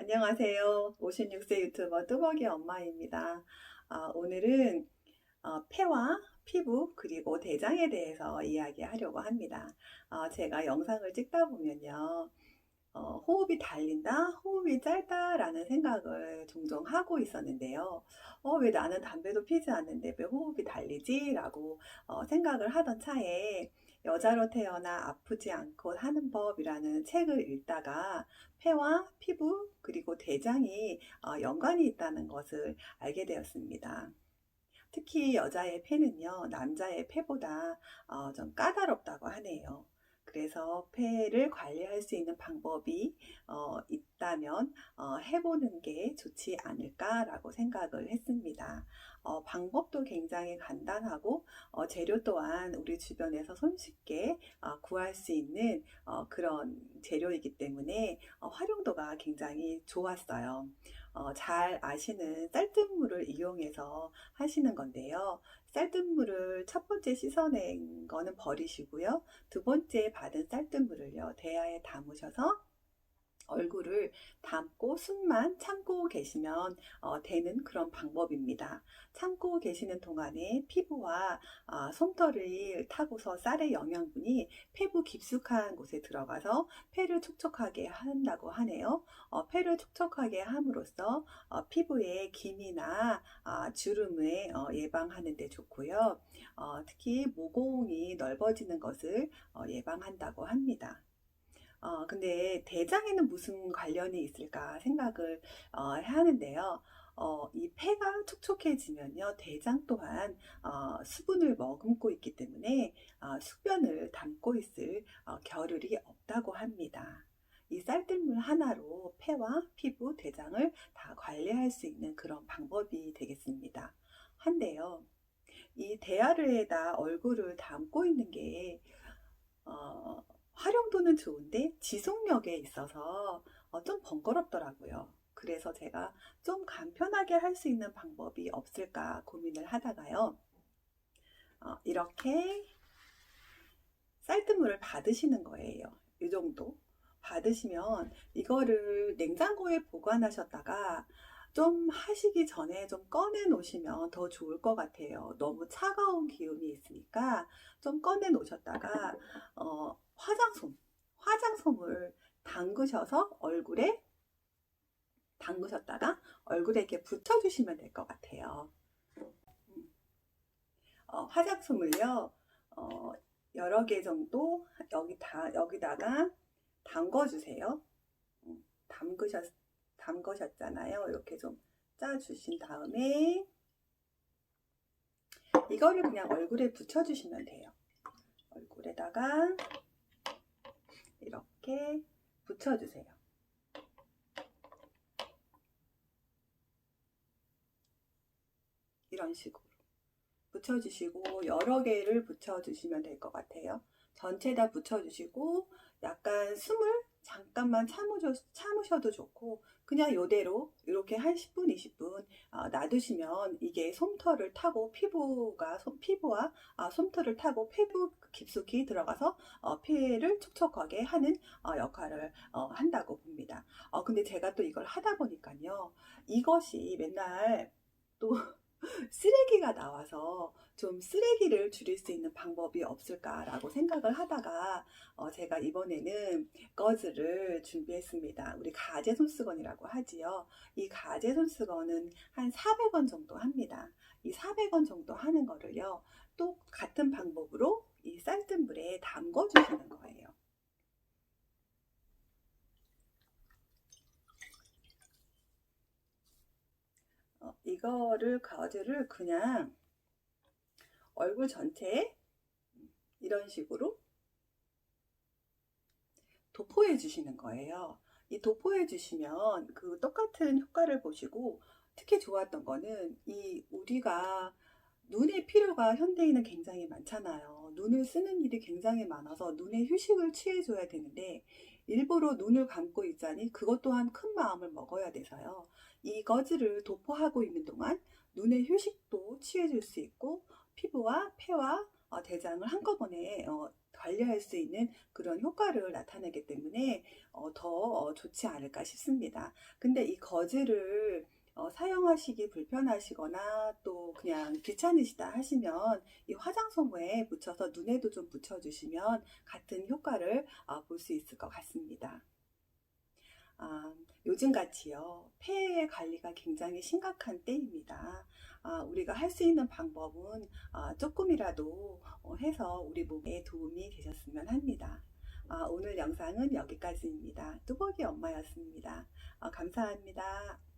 안녕하세요. 56세 유튜버 뚜벅이 엄마입니다. 아, 오늘은 어, 폐와 피부 그리고 대장에 대해서 이야기하려고 합니다. 어, 제가 영상을 찍다 보면요. 어, 호흡이 달린다, 호흡이 짧다라는 생각을 종종 하고 있었는데요. 어, 왜 나는 담배도 피지 않는데 왜 호흡이 달리지? 라고 어, 생각을 하던 차에 여자로 태어나 아프지 않고 사는 법이라는 책을 읽다가 폐와 피부 그리고 대장이 어, 연관이 있다는 것을 알게 되었습니다. 특히 여자의 폐는요, 남자의 폐보다 어, 좀 까다롭다고 하네요. 그래서 폐를 관리할 수 있는 방법이 어, 있다면 어, 해보는 게 좋지 않을까라고 생각을 했습니다. 어, 방법도 굉장히 간단하고 어, 재료 또한 우리 주변에서 손쉽게 어, 구할 수 있는 어, 그런 재료이기 때문에 어, 활용도가 굉장히 좋았어요. 어, 잘 아시는 쌀뜨물을 이용해서 하시는 건데요. 쌀뜨물을 첫 번째 씻어낸 거는 버리시고요. 두 번째 받은 쌀뜨물을요, 대야에 담으셔서 얼굴을 담고 숨만 참고 계시면 어, 되는 그런 방법입니다. 참고 계시는 동안에 피부와 아, 솜털을 타고서 쌀의 영양분이 폐부 깊숙한 곳에 들어가서 폐를 촉촉하게 한다고 하네요. 어, 폐를 촉촉하게 함으로써 어, 피부의 기미나 아, 주름을 어, 예방하는 데 좋고요. 어, 특히 모공이 넓어지는 것을 어, 예방한다고 합니다. 어, 근데 대장에는 무슨 관련이 있을까 생각을 어, 하는데요. 어, 이 폐가 촉촉해지면요, 대장 또한 어, 수분을 머금고 있기 때문에 어, 숙변을 담고 있을 어, 겨를이 없다고 합니다. 이 쌀뜨물 하나로 폐와 피부, 대장을 다 관리할 수 있는 그런 방법이 되겠습니다. 한데요, 이 대야르에다 얼굴을 담고 있는 게 어, 활용도는 좋은데 지속력에 있어서 어, 좀 번거롭더라고요. 그래서 제가 좀 간편하게 할 수 있는 방법이 없을까 고민을 하다가요. 어, 이렇게 쌀뜨물을 받으시는 거예요. 이 정도. 받으시면 이거를 냉장고에 보관하셨다가 좀 하시기 전에 좀 꺼내 놓으시면 더 좋을 것 같아요. 너무 차가운 기운이 있으니까 좀 꺼내 놓으셨다가 어, 화장솜, 화장솜을 담그셔서 얼굴에 담그셨다가 얼굴에 이렇게 붙여주시면 될 것 같아요. 음. 어, 화장솜을요, 어, 여러 개 정도 여기 다 여기다가 담궈주세요. 음, 담그셨 담그셨잖아요. 이렇게 좀 짜주신 다음에 이거를 그냥 얼굴에 붙여주시면 돼요. 얼굴에다가 이렇게 붙여주세요. 이런 식으로 붙여주시고 여러 개를 붙여주시면 될 것 같아요. 전체 다 붙여주시고 약간 숨을 잠깐만 참으셔, 참으셔도 좋고 그냥 이대로 이렇게 한 10분, 20분 어, 놔두시면 이게 솜털을 타고 피부가 솜, 피부와 아, 솜털을 타고 피부 깊숙이 들어가서 어, 폐를 촉촉하게 하는 어, 역할을 어, 한다고 봅니다. 어, 근데 제가 또 이걸 하다 보니까요. 이것이 맨날 또 쓰레기가 나와서 좀 쓰레기를 줄일 수 있는 방법이 없을까라고 생각을 하다가 어, 제가 이번에는 거즈를 준비했습니다. 우리 가재 손수건이라고 하지요. 이 가재 손수건은 한 400원 정도 합니다. 이 400원 정도 하는 거를요. 또 같은 방법으로 이 쌀뜨물에 담궈 주시는 거예요. 어, 이거를 가지를 그냥 얼굴 전체에 이런 식으로 도포해 주시는 거예요. 이 도포해 주시면 그 똑같은 효과를 보시고 특히 좋았던 거는 이 우리가 눈의 필요가 현대인은 굉장히 많잖아요. 눈을 쓰는 일이 굉장히 많아서 눈에 휴식을 취해줘야 되는데 일부러 눈을 감고 있자니 그것 또한 큰 마음을 먹어야 돼서요. 이 거즈를 도포하고 있는 동안 눈의 휴식도 취해줄 수 있고 피부와 폐와 어, 대장을 한꺼번에 어, 관리할 수 있는 그런 효과를 나타내기 때문에 어, 더 어, 좋지 않을까 싶습니다. 근데 이 거즈를 어, 사용하시기 불편하시거나 또 그냥 귀찮으시다 하시면 이 화장솜에 묻혀서 눈에도 좀 묻혀주시면 같은 효과를 어, 볼수 있을 것 같습니다. 아, 요즘같이요, 폐의 관리가 굉장히 심각한 때입니다. 아, 우리가 할 수 있는 방법은 아, 조금이라도 어, 해서 우리 몸에 도움이 되셨으면 합니다. 아, 오늘 영상은 여기까지입니다. 뚜벅이 엄마였습니다. 아, 감사합니다.